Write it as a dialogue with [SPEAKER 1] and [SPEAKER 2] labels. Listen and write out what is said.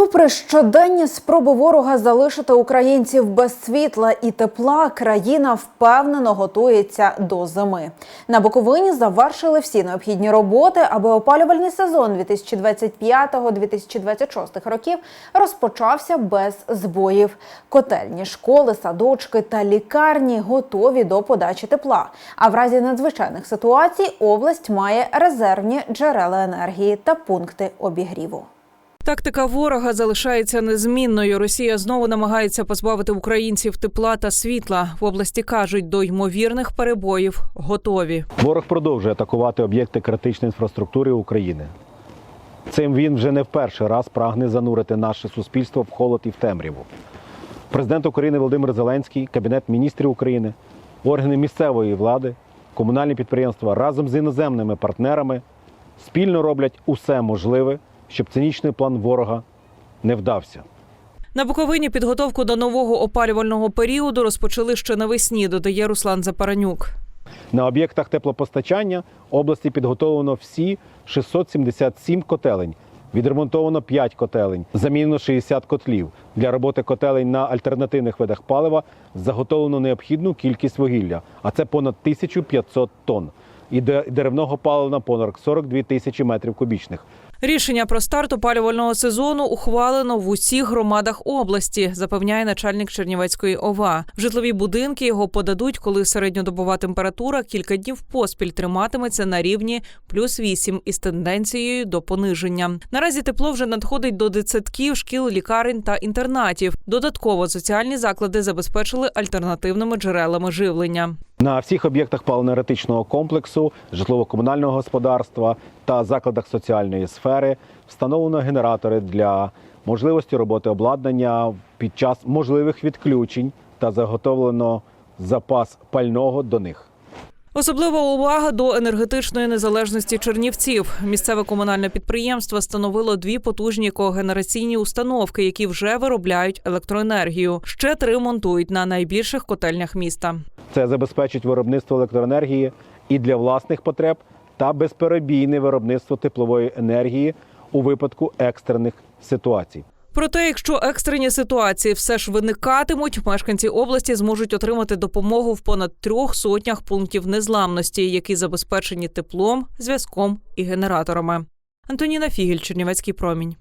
[SPEAKER 1] Попри щоденні спроби ворога залишити українців без світла і тепла, країна впевнено готується до зими. На Буковині завершили всі необхідні роботи, аби опалювальний сезон 2025-2026 років розпочався без збоїв. Котельні, школи, садочки та лікарні готові до подачі тепла. А в разі надзвичайних ситуацій область має резервні джерела енергії та пункти обігріву.
[SPEAKER 2] Тактика ворога залишається незмінною. Росія знову намагається позбавити українців тепла та світла. В області кажуть, до ймовірних перебоїв готові.
[SPEAKER 3] Ворог продовжує атакувати об'єкти критичної інфраструктури України. Цим він вже не в перший раз прагне занурити наше суспільство в холод і в темряву. Президент України Володимир Зеленський, Кабінет міністрів України, органи місцевої влади, комунальні підприємства разом з іноземними партнерами спільно роблять усе можливе, щоб цинічний план ворога не вдався.
[SPEAKER 2] На Буковині підготовку до нового опалювального періоду розпочали ще навесні. Додає Руслан Запаранюк.
[SPEAKER 3] На об'єктах теплопостачання області підготовлено всі 677 котелень. Відремонтовано 5 котелень, замінено 60 котлів. Для роботи котелень на альтернативних видах палива заготовлено необхідну кількість вугілля, а це понад 1500 тонн. І де- деревного палива на понад 42 тисячі метрів кубічних.
[SPEAKER 2] Рішення про старт опалювального сезону ухвалено в усіх громадах області, запевняє начальник Чернівецької ОВА. В житлові будинки його подадуть, коли середньодобова температура кілька днів поспіль триматиметься на рівні плюс 8 із тенденцією до пониження. Наразі тепло вже надходить до дитсадків, шкіл, лікарень та інтернатів. Додатково соціальні заклади забезпечили альтернативними джерелами живлення.
[SPEAKER 3] На всіх об'єктах паливно-енергетичного комплексу, житлово-комунального господарства та закладах соціальної сфери встановлено генератори для можливості роботи обладнання під час можливих відключень та заготовлено запас пального до них.
[SPEAKER 2] Особлива увага до енергетичної незалежності чернівців. Місцеве комунальне підприємство встановило дві потужні когенераційні установки, які вже виробляють електроенергію. Ще три монтують на найбільших котельнях міста.
[SPEAKER 3] Це забезпечить виробництво електроенергії і для власних потреб та безперебійне виробництво теплової енергії у випадку екстрених ситуацій.
[SPEAKER 2] Проте, якщо екстрені ситуації все ж виникатимуть, мешканці області зможуть отримати допомогу в понад трьох сотнях пунктів незламності, які забезпечені теплом, зв'язком і генераторами. Антоніна Фігель, Чернівецький промінь.